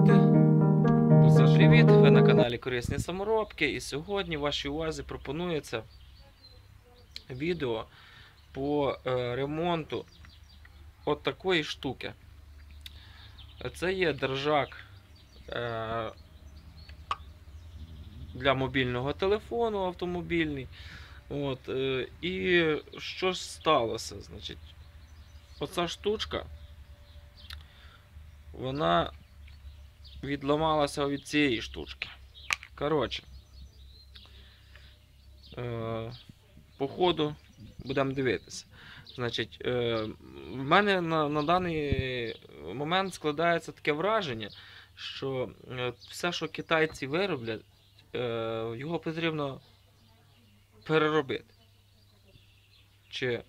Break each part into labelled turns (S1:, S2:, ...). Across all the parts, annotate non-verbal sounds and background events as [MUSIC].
S1: працювати. Всім привіт! Ви на каналі Корисні саморобки. І сьогодні вашій увазі пропонується відео по е, ремонту от такої штуки. Це є держак е, для мобільного телефону автомобільний. От, е, і що ж сталося? Значить, оця штучка, вона відламалася від цієї штучки. Коротше, е, по ходу будемо дивитися. Значить, е, в мене на, на даний момент складається таке враження, що е, все, що китайці вироблять, його потрібно переробити. Чи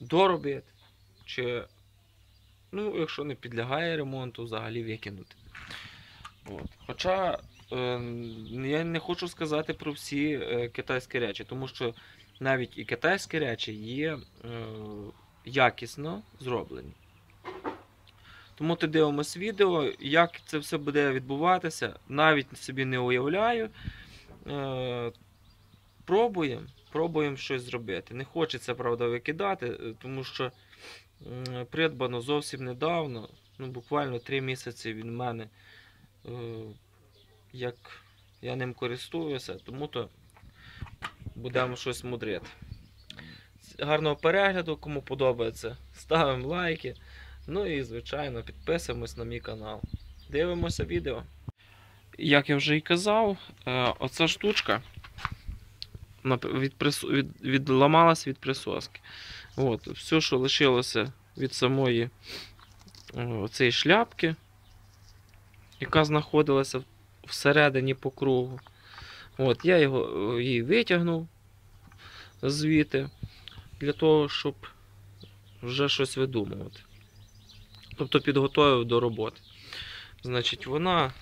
S1: доробити, чи, ну, якщо не підлягає ремонту, взагалі викинути. От. Хоча е, я не хочу сказати про всі е, китайські речі, тому що навіть і китайські речі є е, якісно зроблені. Тому ти дивимось відео, як це все буде відбуватися, навіть собі не уявляю. Е, пробуємо, пробуємо щось зробити. Не хочеться, правда, викидати, е, тому що придбано зовсім недавно, ну, буквально 3 місяці він в мене, е, як я ним користуюся, тому то будемо щось мудрити. Гарного перегляду, кому подобається, ставимо лайки. Ну і, звичайно, підписуємось на мій канал. Дивимося відео. Як я вже і казав, е, оця штучка від, відламалась від присоски. От, все, що лишилося від самої е, цієї шляпки, яка знаходилася всередині по кругу. От, я його, е, її витягнув звідти для того, щоб вже щось видумувати. Тобто підготовив до роботи. Значить, вона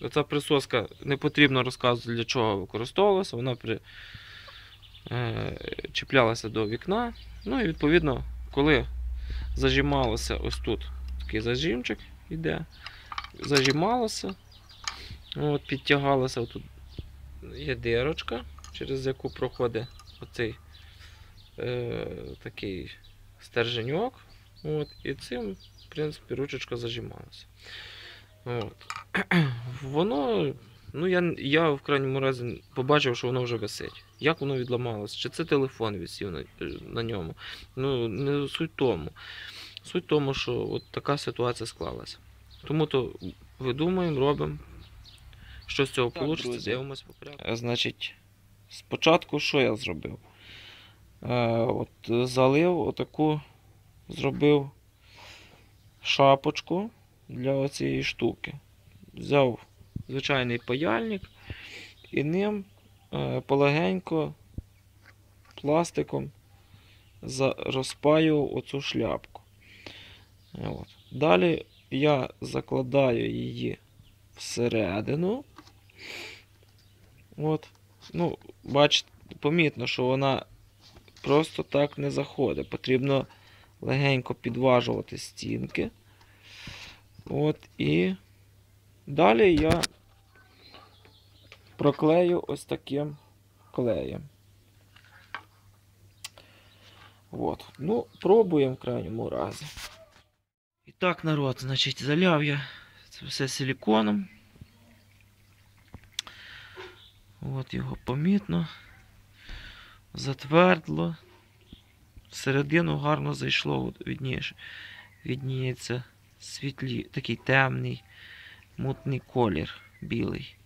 S1: Оця присоска не потрібно розказувати, для чого використовувалася. Вона при, чіплялася до вікна. Ну і відповідно, коли зажималося ось тут такий зажимчик йде, зажималося, от, підтягалося, тут є дирочка, через яку проходить оцей е, такий стерженьок. От, і цим, в принципі, ручечка зажималася. От. [CLEARS THROAT] Воно, ну я, я в крайньому разі побачив, що воно вже висить. Як воно відламалося? Чи це телефон висів на, на ньому? Ну, не суть тому. Суть тому, що от така ситуація склалася. Тому то видумаємо, робимо. Що з цього вийде, дивимось по порядку. Значить, спочатку що я зробив? Е, от залив отаку, зробив шапочку для цієї штуки. Взяв звичайний паяльник і ним е, полегенько пластиком за, розпаював оцю шляпку. Е, От. Далі я закладаю її всередину. От. Ну, бачите, помітно, що вона просто так не заходить. Потрібно легенько підважувати стінки. От і далі я проклею ось таким клеєм. От. Ну, пробуємо в крайньому разі. І так, народ, значить, заляв я це все силіконом. От його помітно. Затвердло. Всередину гарно зайшло, відніється світлі, такий темний, мутний колір білий.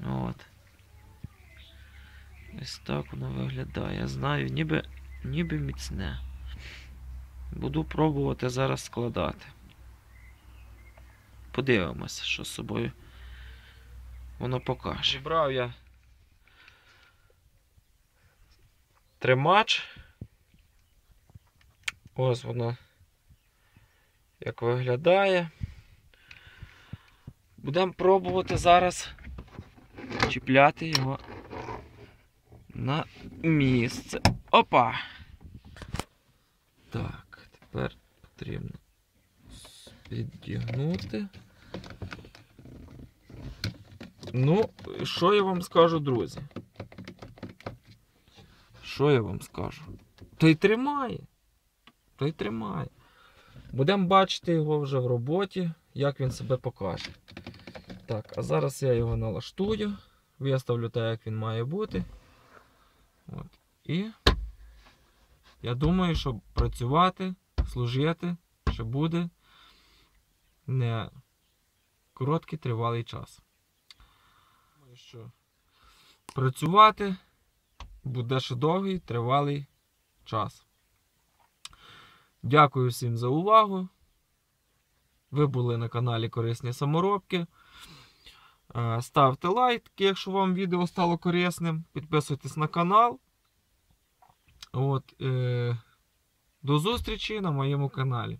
S1: От. Ось так воно виглядає. Я знаю, ніби, ніби міцне. Буду пробувати зараз складати. Подивимося, що з собою воно покаже. Зібрав я тримач. Ось воно як виглядає. Будемо пробувати зараз чіпляти його на місце. Опа! Так, тепер потрібно відігнути. Ну, що я вам скажу, друзі? Що я вам скажу? Та й тримає. Та й тримає. Будемо бачити його вже в роботі, як він себе покаже. Так, а зараз я його налаштую, виставлю так, як він має бути. От. І я думаю, що працювати, служити ще буде не короткий тривалий час. Думаю, що працювати буде ще довгий тривалий час. Дякую всім за увагу. Ви були на каналі Корисні Саморобки. Е, Ставте лайк, якщо вам відео стало корисним. Підписуйтесь на канал. От, е, до зустрічі на моєму каналі.